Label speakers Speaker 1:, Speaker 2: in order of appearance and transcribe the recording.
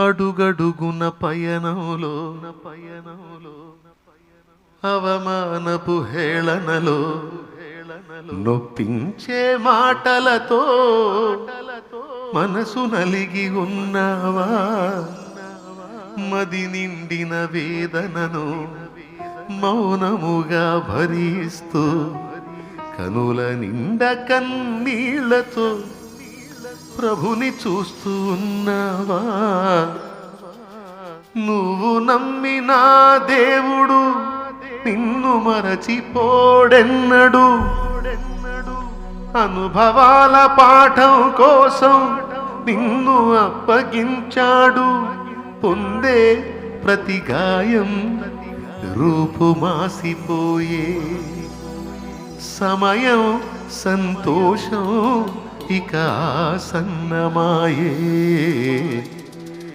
Speaker 1: అడుగడుగున పయనంలో పయనంలో అవమానపు హేళనలో నొప్పించే మాటలతో మనసు నలిగి ఉన్నావా? మది నిండిన వేదనను మౌనముగా భరిస్తూ కనుల నిండ కన్నీళ్ళతో ప్రభుని చూస్తూ ఉన్నావా? నువ్వు నమ్మిన దేవుడు నిన్ను మరచిపోడెన్నడు. అనుభవాల పాఠం కోసం నిన్ను అప్పగించాడు. పొందే ప్రతి గాయం రూపుమాసిపోయే. సమయం సంతోషం ఇక